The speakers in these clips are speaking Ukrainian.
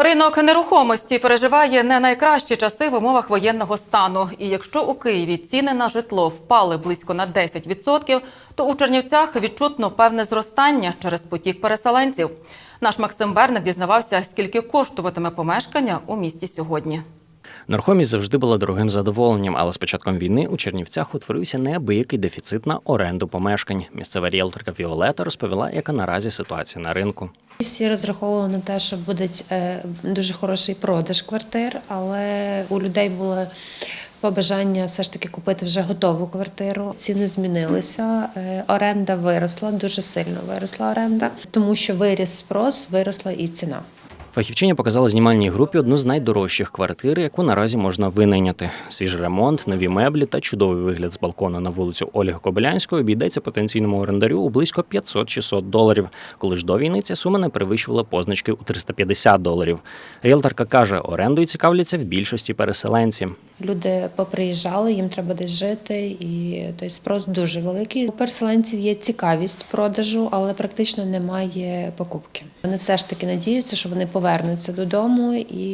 Ринок нерухомості переживає не найкращі часи в умовах воєнного стану. І якщо у Києві ціни на житло впали близько на 10%, то у Чернівцях відчутно певне зростання через потік переселенців. Наш Максим Берник дізнавався, скільки коштуватиме помешкання у місті сьогодні. Нерухомість завжди була дорогим задоволенням, але з початком війни у Чернівцях утворився неабиякий дефіцит на оренду помешкань. Місцева ріелторка Віолета розповіла, яка наразі ситуація на ринку. Всі розраховували на те, що буде е, дуже хороший продаж квартир, але у людей було побажання все ж таки купити вже готову квартиру. Ціни змінилися, е, оренда виросла, дуже сильно виросла оренда, тому що виріс спрос, виросла і ціна. Фахівчиня показала знімальній групі одну з найдорожчих квартир, яку наразі можна винайняти. Свіжий ремонт, нові меблі та чудовий вигляд з балкону на вулицю Ольги Кобилянської обійдеться потенційному орендарю у близько 500-600 доларів. Коли ж до війни ця сума не перевищувала позначки у 350 доларів. Ріелторка каже, орендою цікавляться в більшості переселенці. Люди поприїжджали, їм треба десь жити, і той спрос дуже великий. У переселенців є цікавість продажу, але практично немає покупки. Вони все ж таки надіються, що вони повернуться додому і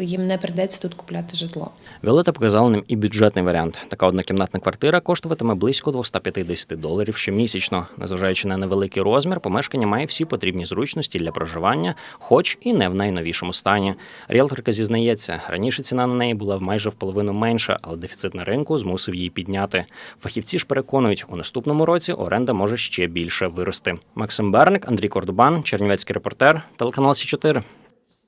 їм не прийдеться тут купляти житло. Віолета показала нам і бюджетний варіант. Така однокімнатна квартира коштуватиме близько 250 доларів щомісячно. Незважаючи на невеликий розмір, помешкання має всі потрібні зручності для проживання, хоч і не в найновішому стані. Ріелторка зізнається, раніше ціна на неї була майже в половину менша, але дефіцит на ринку змусив її підняти. Фахівці ж переконують, у наступному році оренда може ще більше вирости. Максим Берник, Андрій Кордубан, Чернівецький репортер, телеканал Сі 4